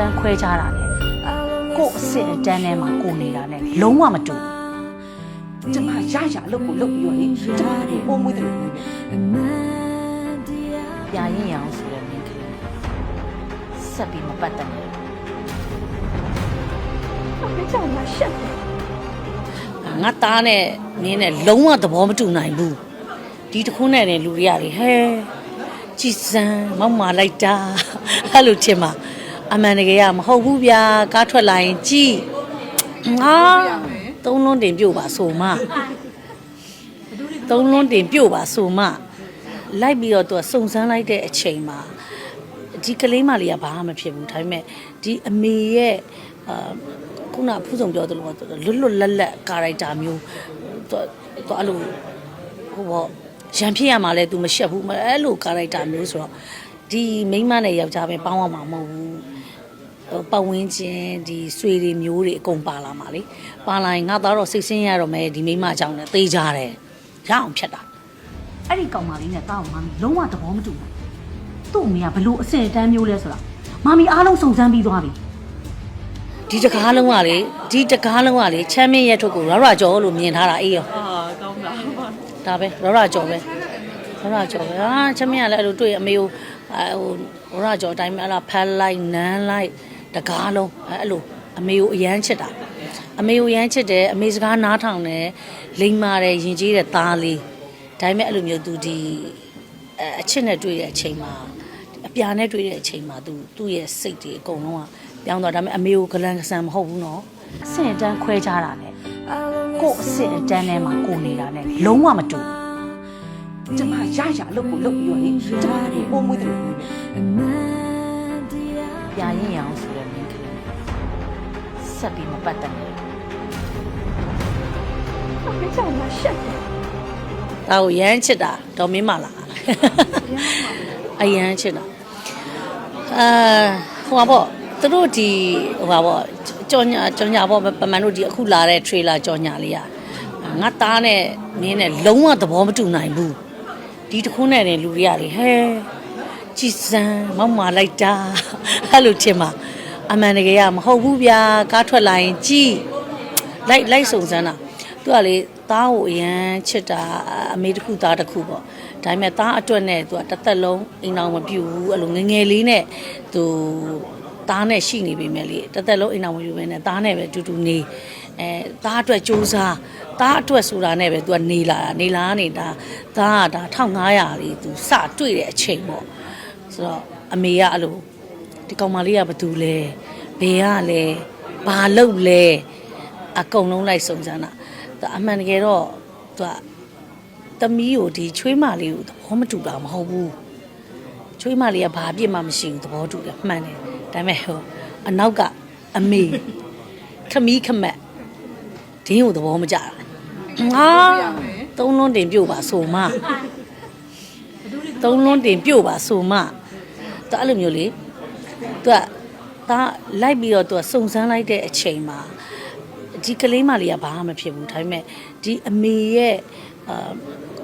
တန်းခွဲခြားတာနဲ့ကို့အစ်စ်အတန်းထဲမှာကိုနေတာနဲ့လုံးဝမတူဘူးကျမရရအလုပ်ကိုလုပ်ပြီးတော့လေကျမကိုပုံမွေးတယ်လို့ပြောတယ်ပြာရင်ရအောင်ဆိုတဲ့မင်းကလေးဆက်ပြီးမပတ်သက်နဲ့အဖေကြောင့်ငါရှက်တယ်ငါသားနဲ့နင်းနဲ့လုံးဝသဘောမတူနိုင်ဘူးဒီတစ်ခုနဲ့နေလူတွေကလေဟဲကြည်စံမောက်မာလိုက်တာအဲ့လိုချင်မှာ အမှန်တကယ်ကမဟုတ်ဘူးဗျာကားထွက်လာရင်ကြည်ငါသုံးလုံးတင်ပြုတ်ပါဆိုမှသုံးလုံးတင်ပြုတ်ပါဆိုမှလိုက်ပြီးတော့သူကစုံစမ်းလိုက်တဲ့အချိန်မှာဒီကလေးမလေးကဘာမှမဖြစ်ဘူးဒါပေမဲ့ဒီအမေရဲ့အာခုနဖူးဆောင်ပြောသလိုပေါ့လွတ်လွတ်လပ်လပ်ကာရိုက်တာမျိုးသူသူအဲ့လိုဟိုပေါ့ရန်ဖြစ်ရမှာလဲ तू မရှက်ဘူးမအဲ့လိုကာရိုက်တာမျိုးဆိုတော့ ဒီမိန်းမနဲ့ယောက်ျားပဲပေါင်းရမှာမဟုတ်ဘူးဟိုပတ်ဝန်းကျင်ဒီဆွေတွေမျိုးတွေအကုန်ပါလာမှာလေပါလာရင်ငါသားတော့စိတ်ဆင်းရတော့မယ်ဒီမိမအကြောင်းနဲ့သိကြတယ်ရအောင်ဖြတ်တာအဲ့ဒီကောင်မလေးနဲ့တောင်းမမီလုံးဝသဘောမတူဘူးသူ့အမေကဘလို့အစင်တန်းမျိုးလဲဆိုတာမမီအားလုံးစုံစမ်းပြီးသွားပြီဒီတကားလုံးကလေဒီတကားလုံးကလေချမ်းမင်းရဲ့ထုတ်ကိုရရကြော်လို့မြင်ထားတာအေးရောအာကောင်းတာဒါပဲရရကြော်ပဲရရကြော်ပဲဟာချမ်းမင်းကလည်းအဲ့လိုတွေ့အမေကို အဲဟိုရရကြော်အတိုင်းပဲအဲ့လားဖက်လိုက်နန်းလိုက်တကားလုံးအဲ့လိုအမေကိုအရန်ချစ်တာအမေကိုအရန်ချစ်တယ်အမေစကားနားထောင်တယ်လိမ္မာတယ်ယဉ်ကျေးတဲ့သားလေးဒါပေမဲ့အဲ့လိုမျိုးသူဒီအအချစ်နဲ့တွေ့တဲ့အချိန်မှာအပြာနဲ့တွေ့တဲ့အချိန်မှာသူသူ့ရဲ့စိတ်တွေအကုန်လုံးကပြောင်းသွားဒါပေမဲ့အမေကိုဂလန်ကဆန်မဟုတ်ဘူးနော်အဆင့်အတန်းခွဲခြားတာနဲ့ကို့အဆင့်အတန်းထဲမှာကိုနေတာနဲ့လုံးဝမတူဘူး ကျမရရအလုပ်ကိုလုပ်ပြီးတော့လေကျမကိုပုံမွေးတယ်လို့ပြောတယ်ပြာရင်ရအောင်ဆိုတဲ့မင်းကလေးဆက်ပြီးမပတ်သက်နဲ့အဖေကြောင့်ငါရှက်တယ်ဒါကိုရမ်းချစ်တာဒေါ်မင်းမလားအရမ်းချစ်တာအာဟိုပါပေါ့သူတို့ဒီဟိုပါပေါ့ကြော်ညာကြော်ညာပေါ့ပမန်တို့ဒီအခုလာတဲ့ trailer ကြော်ညာလေးอ่ะငါသားနဲ့နင်းနဲ့လုံးဝသဘောမတူနိုင်ဘူး ဒီတစ်ခုနဲ့နေလူတွေကလေဟဲကြည်စံမောက်မာလိုက်တာအဲ့လိုချင်မှာအမှန်တကယ်ကမဟုတ်ဘူးဗျာကားထွက်လာရင်ကြည်လိုက်လိုက်စုံစမ်းတာသူကလေသားကိုအရန်ချစ်တာအမေတစ်ခုသားတစ်ခုပေါ့ဒါပေမဲ့သားအတွက်နဲ့သူကတစ်သက်လုံးအိမ်အောင်မပြူဘူးအဲ့လိုငယ်ငယ်လေးနဲ့သူသားနဲ့ရှိနေပြီမဲ့လေတစ်သက်လုံးအိမ်အောင်မပြူပဲနဲ့သားနဲ့ပဲအတူတူနေအဲသားအတွက်စူးစမ်း သားအတွက်ဆိုတာနဲ့ပဲသူကနေလာတာနေလာနေတာသားကဒါ1500လေးသူစတွေ့တဲ့အချိန်ပေါ့ဆိုတော့အမေကအဲ့လိုဒီကောင်မလေးကဘာတူလဲဘယ်ကလဲဘာလုပ်လဲအကုန်လုံးလိုက်စုံစမ်းတာသူအမှန်တကယ်တော့သူကသမီးကိုဒီချွေးမလေးကိုသဘောမတူတာမဟုတ်ဘူးချွေးမလေးကဘာအပြစ်မှမရှိဘူးသဘောတူတယ်မှန်တယ်ဒါပေမဲ့ဟိုအနောက်ကအမေခမီးခမက်ဒင်းကိုသဘောမကျတာ ငါသုံးလုံးတင်ပြုတ်ပါဆိုမှသုံးလုံးတင်ပြုတ်ပါဆိုမှသူအဲ့လိုမျိုးလေသူကဒါလိုက်ပြီးတော့သူကစုံစမ်းလိုက်တဲ့အချိန်မှာဒီကလေးမလေးကဘာမှမဖြစ်ဘူးဒါပေမဲ့ဒီအမေရဲ့အာ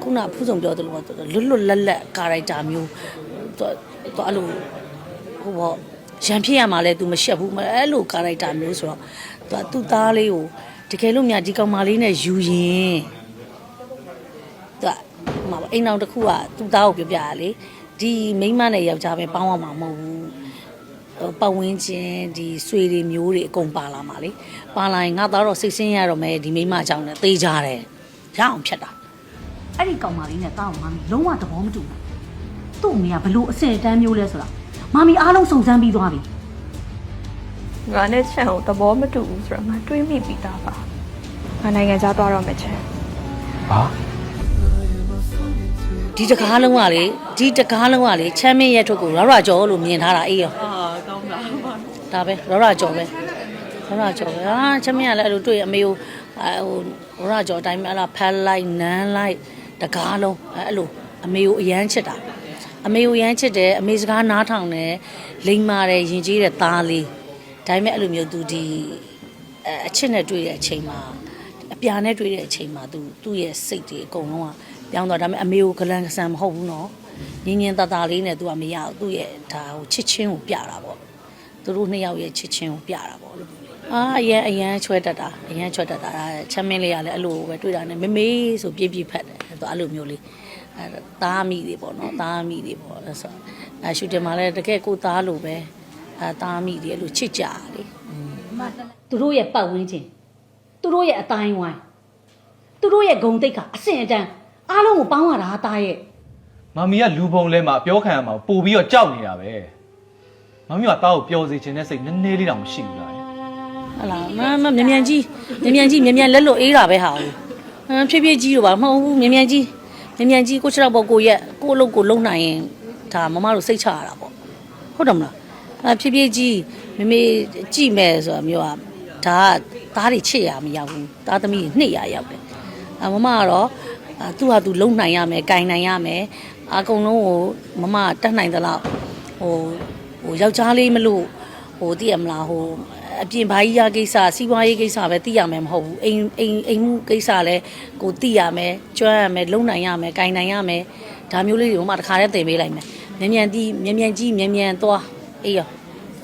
ခုနဖူးဆောင်ပြောသလိုပေါ့လွတ်လွတ်လပ်လပ်ကာရိုက်တာမျိုးသူသူအဲ့လိုဟိုပေါ့ရန်ဖြစ်ရမှာလဲ तू မရှက်ဘူးမအဲ့လိုကာရိုက်တာမျိုးဆိုတော့ तू သူ့သားလေးကို တကယ်လို့များဒီကောင်မလေးနဲ့ယူရင်သူကဟိုမှာအိမ်အောင်တစ်ခုကသူ့သားကိုပြောပြရလေဒီမိန်းမနဲ့ယောက်ျားပဲပေါင်းရမှာမဟုတ်ဘူးဟိုပတ်ဝန်းကျင်ဒီဆွေတွေမျိုးတွေအကုန်ပါလာမှာလေပါလာရင်ငါသားတော့စိတ်ဆင်းရတော့မယ်ဒီမိမအကြောင်းနဲ့သိကြတယ်ရအောင်ဖြတ်တာအဲ့ဒီကောင်မလေးနဲ့တောင်းမမီလုံးဝသဘောမတူဘူးသူ့အမေကဘလို့အစင်တန်းမျိုးလဲဆိုတာမမီအားလုံးစုံစမ်းပြီးသွားပြီ ငါနဲ့ချန်ကိုသဘောမတူဘူးဆိုတော့ငါတွေးမိပြီးသားပါငါနိုင်ငံခြားသွားတော့မယ်ချန်ဘာဒီတကားလုံးကလေဒီတကားလုံးကလေချမ်းမင်းရဲ့ထုတ်ကိုရရကြော်လို့မြင်ထားတာအေးရောအာကောင်းတာဒါပဲရရကြော်ပဲရရကြော်ပဲဟာချမ်းမင်းကလည်းအဲ့လိုတွေ့အမေကိုအဲဟိုရရကြော်အတိုင်းပဲအဲ့လားဖက်လိုက်နန်းလိုက်တကားလုံးအဲ့လိုအမေကိုအရန်ချစ်တာအမေကိုအရန်ချစ်တယ်အမေစကားနားထောင်တယ်လိမ္မာတယ်ယဉ်ကျေးတဲ့သားလေး ဒါပေမဲ့အဲ့လိုမျိုးသူဒီအအချစ်နဲ့တွေ့တဲ့အချိန်မှာအပြာနဲ့တွေ့တဲ့အချိန်မှာသူသူ့ရဲ့စိတ်တွေအကုန်လုံးကပြောင်းသွားဒါပေမဲ့အမေကိုဂလန်ကဆန်မဟုတ်ဘူးနော်ညင်ညင်တတလေးနဲ့သူကမရဘူးသူ့ရဲ့ဒါဟိုချစ်ချင်းကိုပြတာပေါ့သူတို့နှစ်ယောက်ရဲ့ချစ်ချင်းကိုပြတာပေါ့လို့အာအရန်အရန်ချွဲတတ်တာအရန်ချွဲတတ်တာအဲချမ်းမင်းလေးကလည်းအဲ့လိုပဲတွေ့တာနဲ့မမေဆိုပြည့်ပြည့်ဖတ်တယ်သူအဲ့လိုမျိုးလေးအဲသားမိတွေပေါ့နော်သားမိတွေပေါ့အဲ့ဆိုအဲရှူတင်မှာလည်းတကယ်ကိုသားလိုပဲ အဲသားမိတွေအဲ့လိုချစ်ကြတာလေသူတို့ရဲ့ပတ်ဝန်းကျင်သူတို့ရဲ့အတိုင်းဝိုင်းသူတို့ရဲ့ဂုံတိတ်ကအဆင့်အတန်းအားလုံးကိုပေါင်းရတာတာရဲ့မမီကလူပုံလဲမှာပြောခံရမှာပို့ပြီးတော့ကြောက်နေတာပဲမမီကတောက်ကိုပျော်စေခြင်းနဲ့စိတ်နည်းနည်းလေးတောင်မရှိဘူးလားဟလာမမမြန်မြန်ကြီးမြန်မြန်ကြီးမြန်မြန်လက်လို့အေးတာပဲဟာဟမ်ဖြည်းဖြည်းကြီးတော့ပါမဟုတ်ဘူးမြန်မြန်ကြီးမြန်မြန်ကြီးကိုချတော့ပေါ့ကိုရက်ကိုအလုပ်ကိုလုံနိုင်ရင်ဒါမမတို့စိတ်ချရတာပေါ့ဟုတ်တယ်မလား အဖြည်းဖြည်းကြီးမမေကြည့်မယ်ဆိုတာမျိုးကဒါကသားတွေချစ်ရမရောက်ဘူးသားသမီးတွေနှစ်ရရောက်တယ်အမမကတော့အာသူ့ဟာသူလုံနိုင်ရမယ်၊ကင်နိုင်ရမယ်အကုန်လုံးကိုမမတတ်နိုင်သလောက်ဟိုဟိုယောက်ျားလေးမလို့ဟိုသိရမလားဟိုအပြင်ဘာကြီးရကိစ္စစီးပွားရေးကိစ္စပဲသိရမယ်မဟုတ်ဘူးအိမ်အိမ်အိမ်မှုကိစ္စလည်းကိုသိရမယ်ကျွမ်းရမယ်လုံနိုင်ရမယ်ဂိုင်နိုင်ရမယ်ဒါမျိုးလေးတွေမှတခါတည်းသင်ပေးလိုက်မယ်မြန်မြန်တီးမြန်မြန်ကြီးမြန်မြန်သွား အေးရော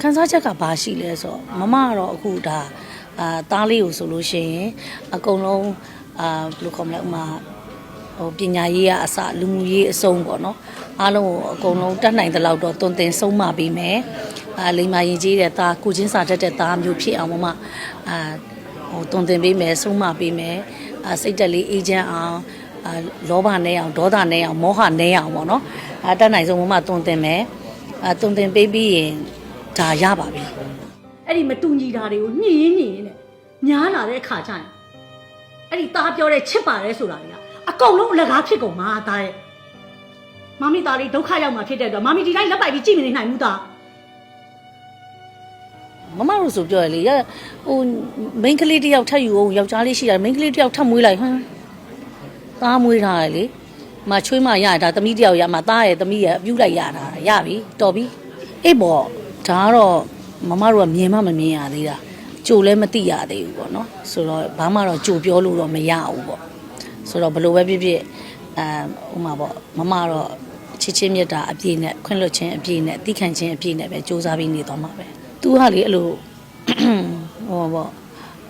ခန်းစားချက်ကဘာရှိလဲဆိုတော့မမကတော့အခုဒါအာသားလေးကိုဆိုလို့ရှိရင်အကုန်လုံးအာဘယ်လိုခေါ်မလဲဥမာဟိုပညာရေးကအစလူမှုရေးအစုံပေါ့နော်အားလုံးကိုအကုန်လုံးတတ်နိုင်တဲ့လောက်တော့တွင်တင်ဆုံးမပေးမယ်အာလိမ္မာရင်ကြီးတဲ့သားကိုချင်းစာတတ်တဲ့သားမျိုးဖြစ်အောင်မမအာဟိုတွင်တင်ပေးမယ်ဆုံးမပေးမယ်အာစိတ်တက်လေးအေးချမ်းအောင်အာလောဘနဲ့အောင်ဒေါသနဲ့အောင်မောဟနဲ့အောင်ပေါ့နော်အာတတ်နိုင်ဆုံးမမတွင်တင်မယ် အာတွင်တင်ပေးပြီးရင်ဒါရပါပြီအဲ့ဒီမတူညီတာတွေကိုညှင်ရင်းညှင်ရင်းနဲ့ညားလာတဲ့အခါကျရင်အဲ့ဒီသားပြောတဲ့ချစ်ပါတယ်ဆိုတာတွေကအကုန်လုံးအလကားဖြစ်ကုန်မှာသားရဲ့မမီသားလေးဒုက္ခရောက်မှာဖြစ်တဲ့အတွက်မမီဒီတိုင်းလက်ပိုက်ပြီးကြည့်မနေနိုင်ဘူးသားမမတို့ဆိုပြောရလေရဟိုမိန်းကလေးတစ်ယောက်ထပ်ယူအောင်ယောက်ျားလေးရှိတာမိန်းကလေးတစ်ယောက်ထပ်မွေးလိုက်ဟမ်သားမွေးထားရလေ မချွေးမရတာသမီးတစ်ယောက်ရမှာသားရဲ့သမီးရဲ့အပြုတ်လိုက်ရတာရပြီတော်ပြီအေးပေါ့ဒါကတော့မမတို့ကမြင်မှမမြင်ရသေးတာကြိုလည်းမသိရသေးဘူးပေါ့နော်ဆိုတော့ဘာမှတော့ကြိုပြောလို့တော့မရဘူးပေါ့ဆိုတော့ဘလို့ပဲဖြစ်ဖြစ်အဲဥမာပေါ့မမတော့ချစ်ချင်းမြတ်တာအပြည့်နဲ့ခွင့်လွှတ်ခြင်းအပြည့်နဲ့တိခံခြင်းအပြည့်နဲ့ပဲစူးစမ်းပြီးနေတော့မှာပဲသူကလေအဲ့လိုဟောပေါ့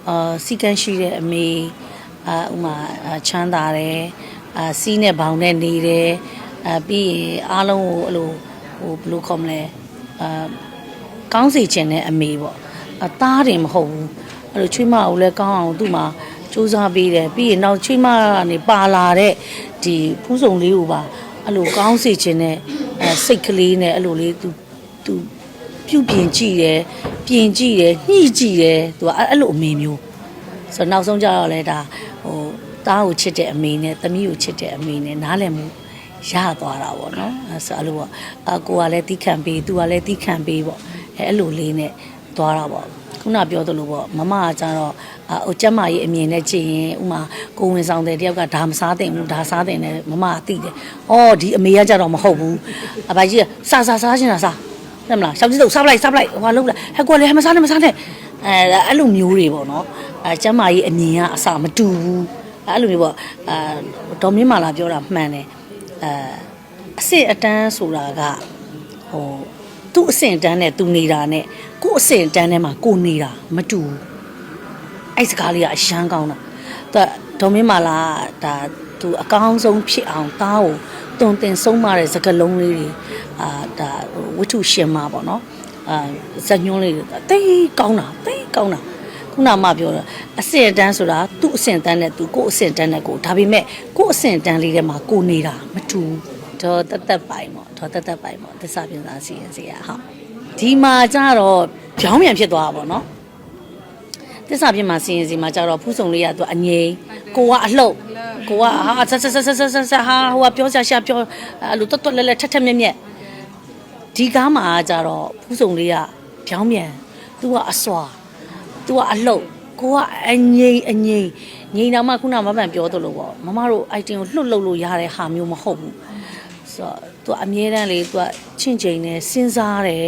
အာစီကန်းရှိတဲ့အမေအာဥမာအာချမ်းသာတယ် အာစီးနဲ့ဘောင်နဲ့နေတယ်အာပြီးရင်အားလုံးကိုအဲ့လိုဟိုဘယ်လိုခေါ်မလဲအာကောင်းစီခြင်းတဲ့အမေပေါ့အသားတယ်မဟုတ်ဘူးအဲ့လိုချွေးမကိုလည်းကောင်းအောင်သူ့မှာစူးစမ်းပေးတယ်ပြီးရင်နောက်ချွေးမကနေပါလာတဲ့ဒီဖူးစုံလေးကိုပါအဲ့လိုကောင်းစီခြင်းနဲ့အဲစိတ်ကလေးနဲ့အဲ့လိုလေးသူသူပြုတ်ပြင်ကြည့်တယ်ပြင်ကြည့်တယ်ညှိကြည့်တယ်သူကအဲ့အဲ့လိုအမေမျိုးဆိုတော့နောက်ဆုံးကြတော့လဲဒါဟို သားကိုချစ်တဲ့အမေနဲ့သမီးကိုချစ်တဲ့အမေနဲ့နားလည်မှုရသွားတာပေါ့နော်အဲ့ဆိုအဲ့လိုပေါ့အကိုကလည်းတီးခံပေးသူကလည်းတီးခံပေးပေါ့အဲ့အဲ့လိုလေးနဲ့သွားတာပေါ့ခုနပြောသလိုပေါ့မမကကြတော့အဟိုကျက်မကြီးအမြင်နဲ့ကြည့်ရင်ဥမာကိုဝင်ဆောင်တဲ့တယောက်ကဒါမစားတင်ဘူးဒါစားတင်တယ်မမကသိတယ်။အော်ဒီအမေကကြတော့မဟုတ်ဘူး။အဘကြီးကစားစားစားချင်တာစား။ဟုတ်မလားရှောက်ကြည့်တော့စားပလိုက်စားပလိုက်ဟိုလုံးလိုက်ဟဲ့ကွာလေဟဲ့မစားနဲ့မစားနဲ့အဲအဲ့လိုမျိုးတွေပေါ့နော်အဲကျမ်းမာရေးအမြင်ကအစမတူဘူး အဲ့လိုမျိုးပေါ့အာဒေါ်မင်းမာလာပြောတာမှန်တယ်အဲအစ်စ်အတန်းဆိုတာကဟိုသူ့အဆင့်အတန်းနဲ့သူနေတာနဲ့ကို့အဆင့်အတန်းထဲမှာကိုနေတာမတူဘူးအဲ့စကားလေးကအရှမ်းကောင်းတာသူကဒေါ်မင်းမာလာကဒါသူအကောင်းဆုံးဖြစ်အောင်တားကိုတုံတင်ဆုံးမတဲ့စကားလုံးလေးတွေအာဒါဟိုဝတ္ထုရှင်မှာပေါ့နော်အာဇက်ညွှန်းလေးတွေတိတ်ကောင်းတာတိတ်ကောင်းတာ ခုနမှပြောတာအဆင့်အတန်းဆိုတာသူ့အဆင့်အတန်းနဲ့သူကို့အဆင့်အတန်းနဲ့ကိုဒါပေမဲ့ကို့အဆင့်အတန်းလေးထဲမှာကိုနေတာမတူဘူးဒေါ်တက်တက်ပိုင်ပေါ့ဒေါ်တက်တက်ပိုင်ပေါ့သစ္စာပြင်သားစီရင်စီရဟုတ်ဒီမှာကြတော့ကြောင်းပြန်ဖြစ်သွားတာပေါ့နော်တစ္ဆာပြစ်မှာစီရင်စီမှာကြတော့ဖူးစုံလေးကသူအငိမ့်ကိုကအလှုပ်ကိုကဟာဆက်ဆက်ဆက်ဆက်ဆက်ဆက်ဟာဟိုကပြောရှာရှာပြောအဲ့လိုတွတ်တွတ်လဲလဲထက်ထက်မြက်မြက်ဒီကားမှာကြတော့ဖူးစုံလေးကပြောင်းပြန်သူကအစွာ သူကအလှုပ်ကိုကအငိမ့်အငိမ့်ငိမ့်တော့မှခုနမပန်ပြောသလိုပေါ့မမတို့အိုက်တင်ကိုလှုပ်လှုပ်လို့ရတဲ့ဟာမျိုးမဟုတ်ဘူးဆိုတော့သူအမြဲတမ်းလေသူကချင့်ချိန်နေစဉ်းစားတယ်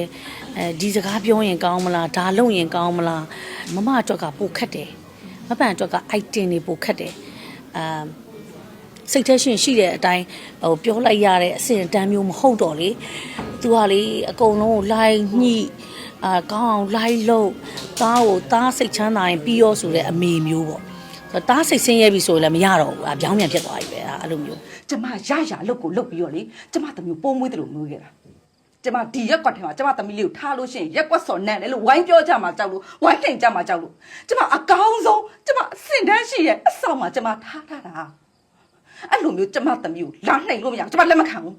အဲဒီစကားပြောရင်ကောင်းမလားဒါလုပ်ရင်ကောင်းမလားမမအတွက်ကပိုခက်တယ်မပန်အတွက်က item တွေပိုခက်တယ်အာ စိတ်ထဲရှင်ရှိတဲ့အတိုင်းဟိုပြောလိုက်ရတဲ့အဆင့်အတန်းမျိုးမဟုတ်တော့လေသူကလေအကုန်လုံးကိုလိုက်ညှိအာကောင်းအောင်လိုက်လို့သားကိုသားစိတ်ချမ်းသာရင်ပြီးရောဆိုတဲ့အမေမျိုးပေါ့ဆိုတော့သားစိတ်ဆင်းရဲပြီဆိုရင်လည်းမရတော့ဘူးအပြောင်းပြန်ဖြစ်သွားပြီပဲအဲ့လိုမျိုးကျမရရအလုပ်ကိုလုပ်ပြီးတော့လေကျမသမီးကိုပိုးမွေးတယ်လို့မွေးခဲ့တာကျမဒီရက်ကွက်ထဲမှာကျမသမီးလေးကိုထားလို့ရှိရင်ရက်ကွက်စော်နန့်တယ်လို့ဝိုင်းပြောကြမှာကြောက်လို့ဝိုင်းတင်ကြမှာကြောက်လို့ကျမအကောင်းဆုံးကျမအစင်တန်းရှိရဲ့အဆောင်မှာကျမထားထားတာ အဲ့လိုမျိုးကျမသမီးကိုလာနှိမ်လို့မရဘူးကျမလက်မခံဘူး